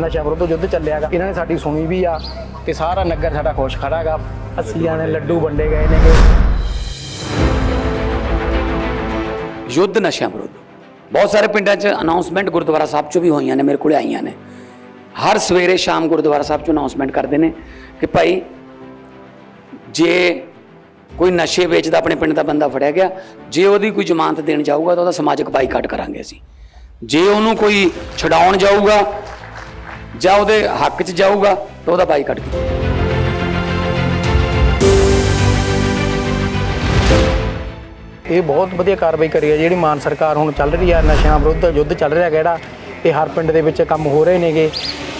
ਨਸ਼ਾ ਵਿਰੁੱਧ ਯੁੱਧ ਚੱਲਿਆਗਾ। ਇਹਨਾਂ ਨੇ ਸਾਡੀ ਸੁਣੀ ਵੀ ਆ ਤੇ ਸਾਰਾ ਨਗਰ ਸਾਡਾ ਖੁਸ਼ ਖੜਾਗਾ। ਅੱਸੀਆਂ ਨੇ ਲੱਡੂ ਵੰਡੇ ਗਏ ਨੇਗੇ। ਯੁੱਧ ਨਸ਼ਿਆਂ ਵਿਰੁੱਧ। ਬਹੁਤ ਸਾਰੇ ਪਿੰਡਾਂ 'ਚ ਅਨਾਉਂਸਮੈਂਟ ਗੁਰਦੁਆਰਾ ਸਾਹਿਬ 'ਚੋਂ ਵੀ ਹੋਈਆਂ ਨੇ, ਮੇਰੇ ਕੋਲੇ ਆਈਆਂ ਨੇ। ਹਰ ਸਵੇਰੇ ਸ਼ਾਮ ਗੁਰਦੁਆਰਾ ਸਾਹਿਬ 'ਚੋਂ ਅਨਾਉਂਸਮੈਂਟ ਕਰਦੇ ਨੇ ਕਿ ਭਾਈ, ਜੇ ਕੋਈ ਨਸ਼ੇ ਵੇਚਦਾ ਆਪਣੇ ਪਿੰਡ ਦਾ ਬੰਦਾ ਫੜਿਆ ਗਿਆ, ਜੇ ਉਹਦੀ ਕੋਈ ਜ਼ਮਾਨਤ ਦੇਣ ਜਾਊਗਾ ਤਾਂ ਉਹਦਾ ਸਮਾਜਿਕ ਬਾਈਕਾਟ ਕਰਾਂਗੇ ਅਸੀਂ। ਜੇ ਉਹਨੂੰ ਕੋਈ ਛਡਾਉਣ ਜਾਊਗਾ ਜਾਂ ਉਹਦੇ ਹੱਕ 'ਚ ਜਾਊਗਾ ਤਾਂ ਉਹਦਾ ਬਾਈਕਾਟ ਕੀਤਾ ਇਹ ਬਹੁਤ ਵਧੀਆ ਕਾਰਵਾਈ ਕਰੀ ਹੈ, ਜਿਹੜੀ ਮਾਨ ਸਰਕਾਰ ਹੁਣ ਚੱਲ ਰਹੀ ਹੈ, ਨਸ਼ਿਆਂ ਵਿਰੁੱਧ ਯੁੱਧ ਚੱਲ ਰਿਹਾ ਜਿਹੜਾ ਇਹ ਹਰ ਪਿੰਡ ਦੇ ਵਿੱਚ ਕੰਮ ਹੋ ਰਹੇ ਨੇਗੇ।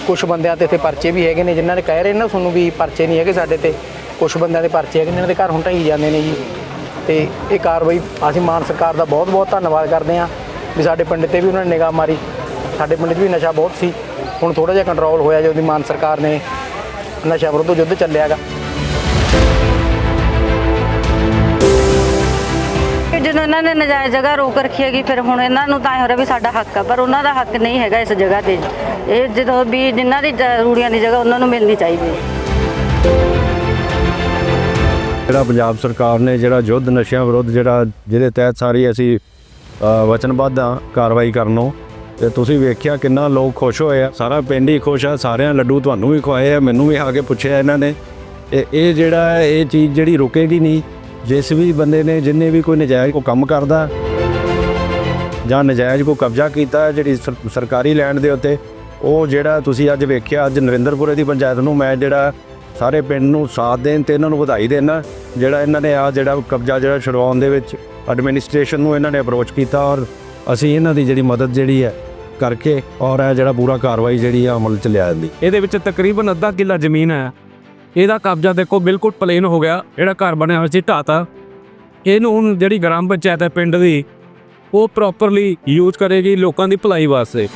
ਕੁਝ ਬੰਦਿਆਂ ਤੇ ਇੱਥੇ ਪਰਚੇ ਵੀ ਹੈਗੇ ਨੇ, ਜਿਨ੍ਹਾਂ ਨੇ ਕਹਿ ਰਹੇ ਨੇ ਨਾ ਤੁਹਾਨੂੰ ਵੀ ਪਰਚੇ ਨਹੀਂ ਹੈਗੇ ਸਾਡੇ ਤੇ। ਕੁਝ ਬੰਦਿਆਂ ਦੇ ਪਰਚੇ ਹੈਗੇ ਨੇ, ਇਹਨਾਂ ਦੇ ਘਰ ਹੁਣ ਢਾਈ ਜਾਂਦੇ ਨੇ ਜੀ। ਤੇ ਇਹ ਕਾਰਵਾਈ ਅਸੀਂ ਮਾਨ ਸਰਕਾਰ ਦਾ ਬਹੁਤ ਬਹੁਤ ਧੰਨਵਾਦ ਕਰਦੇ ਹਾਂ, ਵੀ ਸਾਡੇ ਪਿੰਡ ਤੇ ਵੀ ਉਹਨਾਂ ਨੇ ਨਿਗਾਹ ਮਾਰੀ। ਸਾਡੇ ਪਿੰਡ 'ਚ ਵੀ ਨਸ਼ਾ ਬਹੁਤ ਸੀ। ਹੁਣ ਥੋੜਾ ਜਿਹਾ ਕੰਟਰੋਲ ਹੋਇਆ ਜਦੋਂ ਦੀ ਮਾਨ ਸਰਕਾਰ ਨੇ। ਨਸ਼ਾ ਵਿਰੁੱਧ ਯੁੱਧ ਚੱਲਿਆਗਾ। ਜਦੋਂ ਇਹਨਾਂ ਨੇ ਨਜਾਇਜ਼ ਜਗ੍ਹਾ ਰੋਕ ਰੱਖੀ ਹੈਗੀ ਫਿਰ ਹੁਣ ਇਹਨਾਂ ਨੂੰ ਤਾਂ ਇਹ ਹੋ ਰਿਹਾ ਵੀ ਸਾਡਾ ਹੱਕ ਆ ਪਰ ਉਹਨਾਂ ਦਾ ਹੱਕ ਨਹੀਂ ਹੈਗਾ ਇਸ ਜਗ੍ਹਾ ਤੇ। ਇਹ ਜਦੋਂ ਵੀ ਜਿਨ੍ਹਾਂ ਦੀ ਜ- ਰੂੜੀਆਂ ਦੀ ਜਗ੍ਹਾ ਉਹਨਾਂ ਨੂੰ ਮਿਲਣੀ ਚਾਹੀਦੀ ਹੈ। ਜਿਹੜਾ ਪੰਜਾਬ ਸਰਕਾਰ ਨੇ ਜਿਹੜਾ ਯੁੱਧ ਨਸ਼ਿਆਂ ਵਿਰੁੱਧ ਜਿਹੜਾ ਜਿਹਦੇ ਤਹਿਤ ਸਾਰੀ ਅਸੀਂ ਅ, ਵਚਨਬੱਧ ਹਾਂ ਕਾਰਵਾਈ ਕਰਨੋਂ ਤੇ ਤੁਸੀਂ ਵੇਖਿਆ ਕਿੰਨਾ ਲੋਕ ਖੁਸ਼ ਹੋਏ ਆ। ਸਾਰਾ ਪਿੰਡ ਹੀ ਖੁਸ਼ ਆ ਸਾਰਿਆਂ ਲੱਡੂ ਤੁਹਾਨੂੰ ਵੀ ਖਵਾਏ ਆ ਮੈਨੂੰ ਵੀ ਆ ਕੇ ਪੁੱਛਿਆ ਇਹਨਾਂ ਨੇ। ਇਹ ਇਹ ਜਿਹੜਾ ਹੈ, ਇਹ ਚੀਜ਼ ਜਿਹੜੀ ਰੁਕੇਗੀ ਨਹੀਂ। ਜਿਸ ਵੀ ਬੰਦੇ ਨੇ ਜਿੰਨੇ ਵੀ ਕੋਈ ਨਜਾਇਜ਼ ਕੋ ਕੰਮ ਕਰਦਾ ਜਾਂ ਨਜਾਇਜ਼ ਕੋ ਕਬਜ਼ਾ ਕੀਤਾ ਜਿਹੜੀ ਸਰ- ਸਰਕਾਰੀ ਲੈਂਡ ਦੇ ਉੱਤੇ ਉਹ ਜਿਹੜਾ ਤੁਸੀਂ ਅੱਜ ਵੇਖਿਆ ਅੱਜ ਨਰਿੰਦਰਪੁਰੇ ਦੀ ਪੰਚਾਇਤ ਨੂੰ ਮੈਂ ਜਿਹੜਾ ਸਾਰੇ ਪਿੰਡ ਨੂੰ ਸਾਥ ਦੇਣ ਤੇ ਇਹਨਾਂ ਨੂੰ ਵਧਾਈ ਦੇਣਾ ਜਿਹੜਾ ਇਹਨਾਂ ਨੇ ਆ ਜਿਹੜਾ ਕਬਜ਼ਾ ਜਿਹੜਾ ਛੁਡਵਾਉਣ ਦੇ ਵਿੱਚ ਐਡਮਿਨਿਸਟ੍ਰੇਸ਼ਨ ਨੂੰ ਇਹਨਾਂ ਨੇ ਅਪਰੋਚ ਕੀਤਾ ਔਰ ਅਸੀਂ ਇਹਨਾਂ ਦੀ ਜਿਹੜੀ ਮਦਦ ਜਿਹੜੀ ਹੈ ਕਰਕੇ ਔਰ ਇਹ ਜਿਹੜਾ ਪੂਰਾ ਕਾਰਵਾਈ ਜਿਹੜੀ ਆ ਅਮਲ ਚ ਲਿਆ ਜਾਂਦੀ। ਇਹਦੇ ਵਿੱਚ ਤਕਰੀਬਨ ਅੱਧਾ ਕਿੱਲਾ ਜ਼ਮੀਨ ਹੈ। ਇਹਦਾ ਕਬਜ਼ਾ ਦੇਖੋ ਬਿਲਕੁਲ ਪਲੇਨ ਹੋ ਗਿਆ। ਜਿਹੜਾ ਘਰ ਬਣਿਆ ਹੋਇਆ ਸੀ ਢਾਤਾ। ਇਹਨੂੰ ਹੁਣ ਜਿਹੜੀ ਗ੍ਰਾਮ ਪੰਚਾਇਤ ਹੈ ਪਿੰਡ ਦੀ, ਉਹ ਪ੍ਰੋਪਰਲੀ ਯੂਜ਼ ਕਰੇਗੀ ਲੋਕਾਂ ਦੀ ਭਲਾਈ ਵਾਸਤੇ।